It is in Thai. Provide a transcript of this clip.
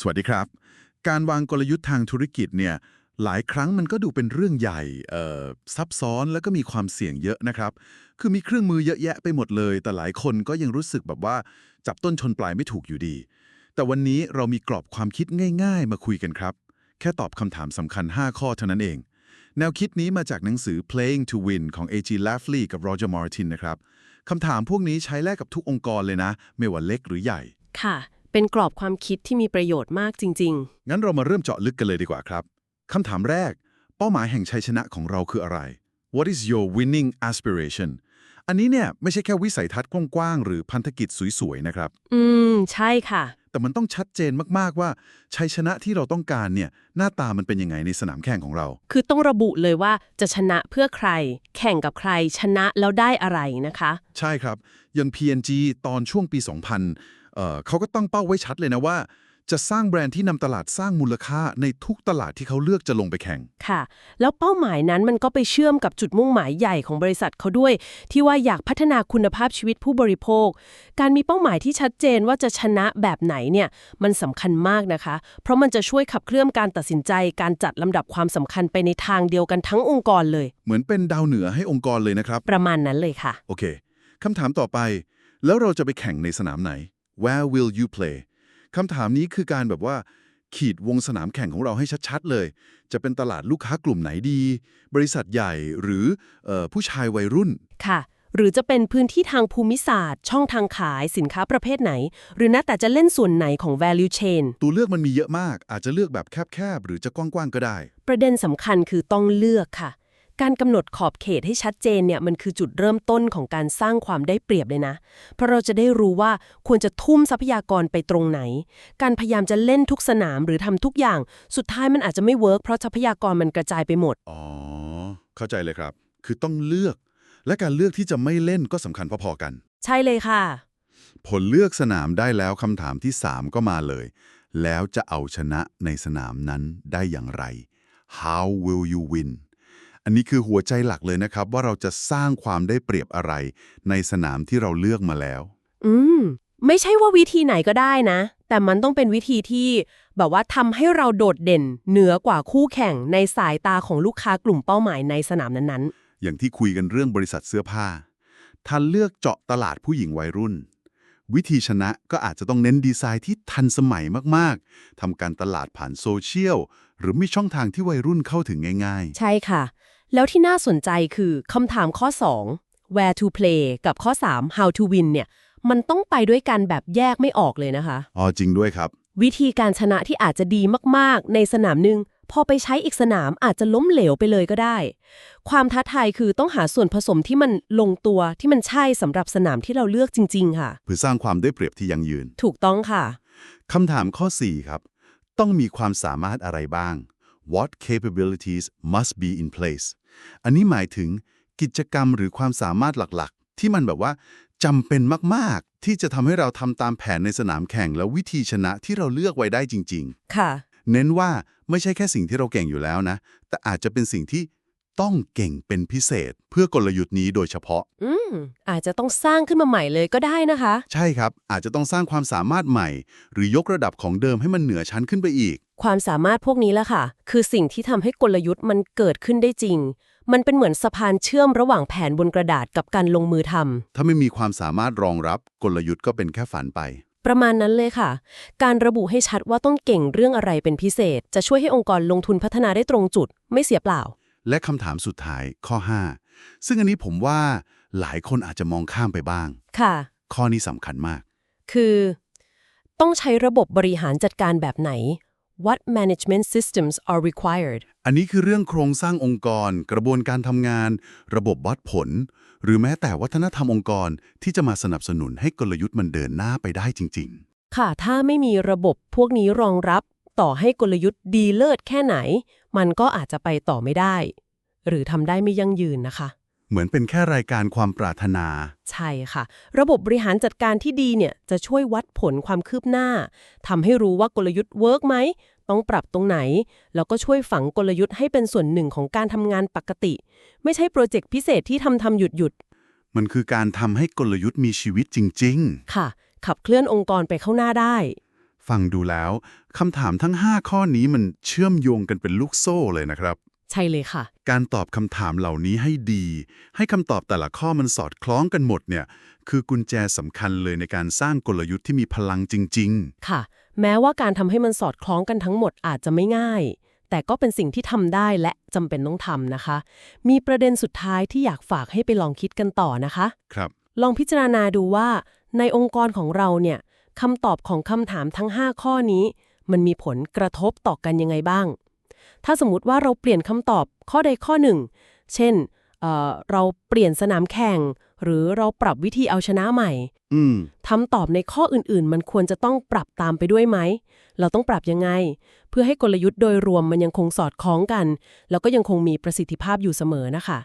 สวัสดีครับ การวางกลยุทธ์ทางธุรกิจเนี่ยหลายครั้งมันก็ดูเป็นเรื่องใหญ่ซับซ้อนแล้วก็มีความเสี่ยงเยอะนะครับ คือมีเครื่องมือเยอะแยะไปหมดเลย แต่หลายคนก็ยังรู้สึกแบบว่าจับต้นชนปลายไม่ถูกอยู่ดี แต่วันนี้เรามีกรอบความคิดง่าย ๆ มาคุยกันครับ แค่ตอบคำถามสำคัญ 5 ข้อเท่านั้นเอง แนวคิดนี้มาจากหนังสือ Playing to Win ของ A.G. Lafley กับ Roger Martin นะครับคำถามพวกนี้ใช้แลกกับทุกองค์กรเลยนะ ไม่ว่าเล็กหรือใหญ่ค่ะ เป็นกรอบความคิดที่มีประโยชน์มากจริงงั้นเรามาเริ่มเจาะลึกกันเลยดีกว่าครับคำถามแรก เป้าหมายแห่งชัยชนะของเราคืออะไร What is your winning aspiration อันนี้เนี่ยไม่ใช่แค่วิสัยทัศน์กว้างๆ หรือพันธกิจสวยๆ นะครับๆอืม ใช่ค่ะ แต่มันต้องชัดเจนมากๆว่า ชัยชนะที่เราต้องการเนี่ย หน้าตามันเป็นยังไงในสนามแข่งของเรา คือต้องระบุเลยว่าจะชนะเพื่อใคร แข่งกับใครชนะแล้วได้อะไรนะคะ ใช่ครับ อย่าง P&G ตอนช่วงปี 2000 เอ่อเขาก็ตั้งเป้าไว้ชัดเลยนะว่า จะสร้างแบรนด์ที่นำตลาดสร้างมูลค่าในทุกตลาดที่เขาเลือกจะลงไปแข่ง ค่ะ แล้วเป้าหมายนั้นมันก็ไปเชื่อมกับจุดมุ่งหมายใหญ่ของบริษัทเขาด้วย ที่ว่าอยากพัฒนาคุณภาพชีวิตผู้บริโภค การมีเป้าหมายที่ชัดเจนว่าจะชนะแบบไหนเนี่ยมันสำคัญมากนะคะ เพราะมันจะช่วยขับเคลื่อนการตัดสินใจ การจัดลำดับความสำคัญไปในทางเดียวกันทั้งองค์กรเลย เหมือนเป็นดาวเหนือให้องค์กรเลยนะครับ ประมาณนั้นเลยค่ะ โอเคคำถามต่อไป แล้วเราจะไปแข่งในสนามไหน Where will you play คำถามนี้คือการแบบว่า ขีดวงสนามแข่งของเราให้ชัดๆเลย จะเป็นตลาดลูกค้ากลุ่มไหนดี บริษัทใหญ่หรือเออผู้ชายวัยรุ่น ค่ะ หรือจะเป็นพื้นที่ทางภูมิศาสตร์ ช่องทางขายสินค้าประเภทไหน หรือแม้แต่จะเล่นส่วนไหนของ value chain ตัวเลือกมันมีเยอะมาก อาจจะเลือกแบบแคบๆหรือจะกว้างๆก็ได้ ประเด็นสำคัญคือต้องเลือกค่ะ การกำหนดขอบเขตให้ชัดเจนเนี่ยมันคือจุดเริ่มต้นของการสร้างความได้เปรียบเลยนะ เพราะเราจะได้รู้ว่าควรจะทุ่มทรัพยากรไปตรงไหน การพยายามจะเล่นทุกสนามหรือทำทุกอย่าง สุดท้ายมันอาจจะไม่เวิร์กเพราะทรัพยากรมันกระจายไปหมด อ๋อ เข้าใจเลยครับ คือต้องเลือก และการเลือกที่จะไม่เล่นก็สำคัญพอๆกัน ใช่เลยค่ะ ผลเลือกสนามได้แล้วคำถามที่ 3 ก็มาเลย แล้วจะเอาชนะในสนามนั้นได้อย่างไร How will you win อันนี้คือหัวใจหลักเลยนะครับ ว่าเราจะสร้างความได้เปรียบอะไร ในสนามที่เราเลือกมาแล้ว อืม ไม่ใช่ว่าวิธีไหนก็ได้นะ แต่มันต้องเป็นวิธีที่แบบว่าทำให้เราโดดเด่น เหนือกว่าคู่แข่งในสายตาของลูกค้ากลุ่มเป้าหมายในสนามนั้นอย่างที่คุยกันเรื่องบริษัทเสื้อผ้าถ้าเลือกเจาะตลาดผู้หญิงวัยรุ่น วิธีชนะก็อาจจะต้องเน้นดีไซน์ที่ทันสมัยมากๆทำการตลาดผ่านโซเชียลหรือมีช่องทางที่วัยรุ่นเข้าถึงง่าย ๆ ใช่ค่ะ แล้วที่น่าสนใจคือคำถามข้อ 2 where to play กับข้อ 3 how to win เนี่ย มันต้องไปด้วยกันแบบแยกไม่ออกเลยนะคะๆอ๋อจริงด้วยครับ วิธีการชนะที่อาจจะดีมากๆ ในสนามหนึ่งพอไปใช้อีกสนามอาจจะล้มเหลวไปเลยก็ได้ ความท้าทายคือต้องหาส่วนผสมที่มันลงตัวที่มันใช่สำหรับสนามที่เราเลือกจริง ๆ ค่ะ เพื่อสร้างความได้เปรียบที่ยั่งยืน ถูกต้องค่ะคำถามข้อ 4 ครับ ต้องมีความสามารถอะไรบ้าง What capabilities must be in place อันนี้หมายถึงกิจกรรมหรือความสามารถหลักๆ ที่มันแบบว่าจำเป็นมาก ๆ ที่จะทำให้เราทำตามแผนในสนามแข่งและวิธีชนะที่เราเลือกไว้ได้จริงค่ะๆเน้นว่าไม่ใช่แค่สิ่งที่เราเก่งอยู่แล้วนะ แต่อาจจะเป็นสิ่งที่ ต้องเก่งเป็นพิเศษเพื่อกลยุทธ์นี้โดยเฉพาะ อืม อาจจะต้องสร้างขึ้นมาใหม่เลยก็ได้นะคะ ใช่ครับ อาจจะต้องสร้างความสามารถใหม่ หรือยกระดับของเดิมให้มันเหนือชั้นขึ้นไปอีก ความสามารถพวกนี้แหละค่ะ คือสิ่งที่ทำให้กลยุทธ์มันเกิดขึ้นได้จริง มันเป็นเหมือนสะพานเชื่อมระหว่างแผนบนกระดาษกับการลงมือทำ ถ้าไม่มีความสามารถรองรับกลยุทธ์ก็เป็นแค่ฝันไป ประมาณนั้นเลยค่ะ การระบุให้ชัดว่าต้องเก่งเรื่องอะไรเป็นพิเศษ จะช่วยให้องค์กรลงทุนพัฒนาได้ตรงจุด ไม่เสียเปล่า และคำถามสุดท้ายข้อ 5 ซึ่งอันนี้ผมว่าหลายคนอาจจะมองข้ามไปบ้าง ค่ะ ข้อนี้สำคัญมาก คือ ต้องใช้ระบบบริหารจัดการแบบไหน What management systems are required อันนี้คือเรื่องโครงสร้างองค์กร กระบวนการทำงาน ระบบวัดผล หรือแม้แต่วัฒนธรรมองค์กรที่จะมาสนับสนุนให้กลยุทธ์มันเดินหน้าไปได้จริงค่ะ ถ้าไม่มีระบบพวกนี้รองรับต่อให้กลยุทธ์ดีเลิศแค่ไหน มันก็อาจจะไปต่อไม่ได้ หรือทำได้ไม่ยั่งยืนนะคะๆเหมือนเป็นแค่รายการความปรารถนา ใช่ค่ะ ระบบบริหารจัดการที่ดีเนี่ยจะช่วยวัดผลความคืบหน้าทำให้รู้ว่ากลยุทธ์เวิร์กไหม ต้องปรับตรงไหน แล้วก็ช่วยฝังกลยุทธ์ให้เป็นส่วนหนึ่งของการทำงานปกติ ไม่ใช่โปรเจกต์พิเศษที่ทำทำหยุดหยุดมันคือการทำให้กลยุทธ์มีชีวิตจริง ๆ ค่ะ ขับเคลื่อนองค์กรไปข้างหน้าได้ ฟังดูแล้วคำถามทั้ง 5 ข้อนี้มันเชื่อมโยงกันเป็นลูกโซ่เลยนะครับ ใช่เลยค่ะ การตอบคำถามเหล่านี้ให้ดี ให้คำตอบแต่ละข้อมันสอดคล้องกันหมดเนี่ย คือกุญแจสำคัญเลยในการสร้างกลยุทธ์ที่มีพลังจริงค่ะ แม้ว่าการทำให้มันสอดคล้องกันทั้งหมดอาจจะไม่ง่าย แต่ก็เป็นสิ่งที่ทำได้และจำเป็นต้องทำนะคะ มีประเด็นสุดท้ายที่อยากฝากให้ไปลองคิดกันต่อนะคะๆครับ ลองพิจารณาดูว่าในองค์กรของเราเนี่ย คำตอบของคำถามทั้ง 5 ข้อนี้ มันมีผลกระทบต่อกันยังไงบ้าง ถ้าสมมติว่าเราเปลี่ยนคำตอบข้อใดข้อหนึ่ง เช่นเอ่อเราเปลี่ยนสนามแข่ง หรือเราปรับวิธีเอาชนะใหม่อืมคำตอบในข้ออื่นๆ มันควรจะต้องปรับตามไปด้วยไหม เราต้องปรับยังไง เพื่อให้กลยุทธ์โดยรวมมันยังคงสอดคล้องกัน แล้วก็ยังคงมีประสิทธิภาพอยู่เสมอนะคะ